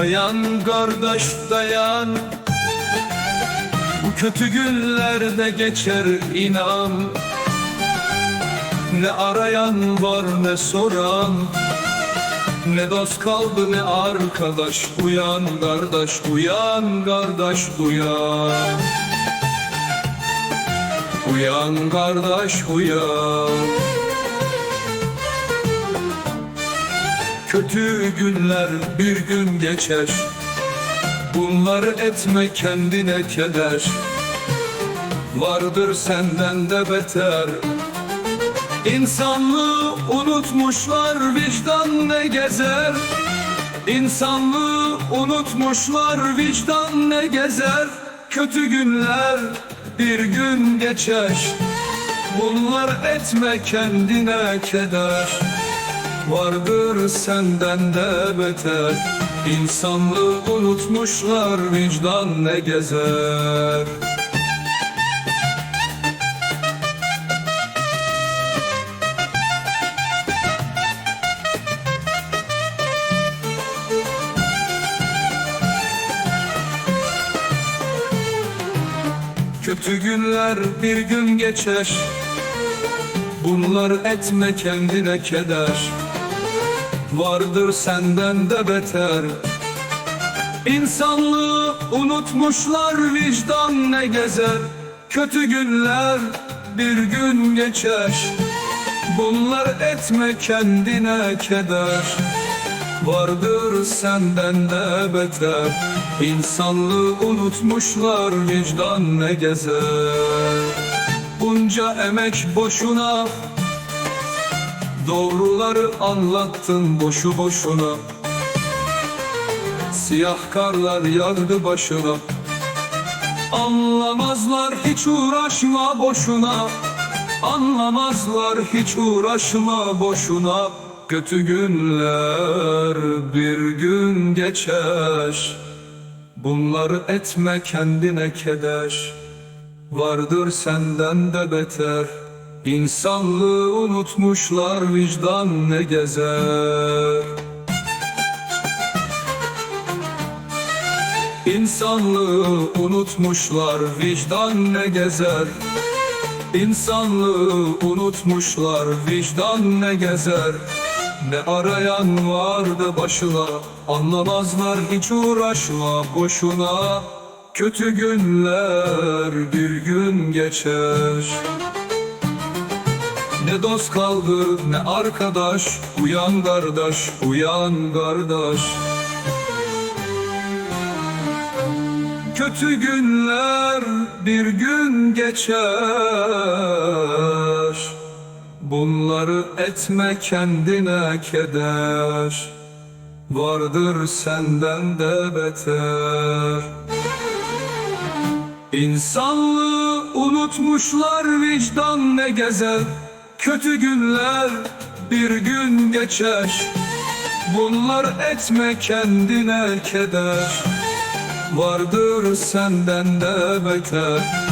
Dayan kardeş dayan Kötü günlerde geçer inan. Ne arayan var ne soran. Ne dost kaldı ne arkadaş. Uyan kardeş uyan kardeş uyan. Uyan kardeş uyan. Kötü günler bir gün geçer. Bunları etme kendine keder Vardır senden de beter. İnsanlığı unutmuşlar vicdan ne gezer? İnsanlığı unutmuşlar vicdan ne gezer? Kötü günler bir gün geçer. Bunlar etme kendine keder. Vardır senden de beter. İnsanlığı unutmuşlar vicdan ne gezer Kötü günler bir gün geçer. Bunlar etme kendine keder. Vardır senden de beter. İnsanlığı unutmuşlar vicdan ne gezer? Kötü günler bir gün geçer. Bunlar etme kendine keder Vardır senden de beter. İnsanlığı unutmuşlar vicdan ne gezer? Bunca emek boşuna Doğruları anlattın boşu boşuna. Siyah karlar yağdı başına. Anlamazlar hiç uğraşma boşuna. Anlamazlar hiç uğraşma boşuna Kötü günler bir gün geçer. Bunları etme kendine keder. Vardır senden de beter. İnsanlığı unutmuşlar vicdan ne gezer? İnsanlığı unutmuşlar vicdan ne gezer? İnsanlığı unutmuşlar vicdan ne gezer Ne arayan vardı başına Anlamazlar hiç uğraşma boşuna. Kötü günler bir gün geçer. Ne dost kaldı ne arkadaş Uyan kardeş, uyan kardeş. Kötü günler bir gün geçer Bunları etme kendine keder. Vardır senden de beter. İnsanlığı unutmuşlar vicdan ne gezer. Kötü günler bir gün geçer. Bunlar etme kendine keder. Vardır senden de beter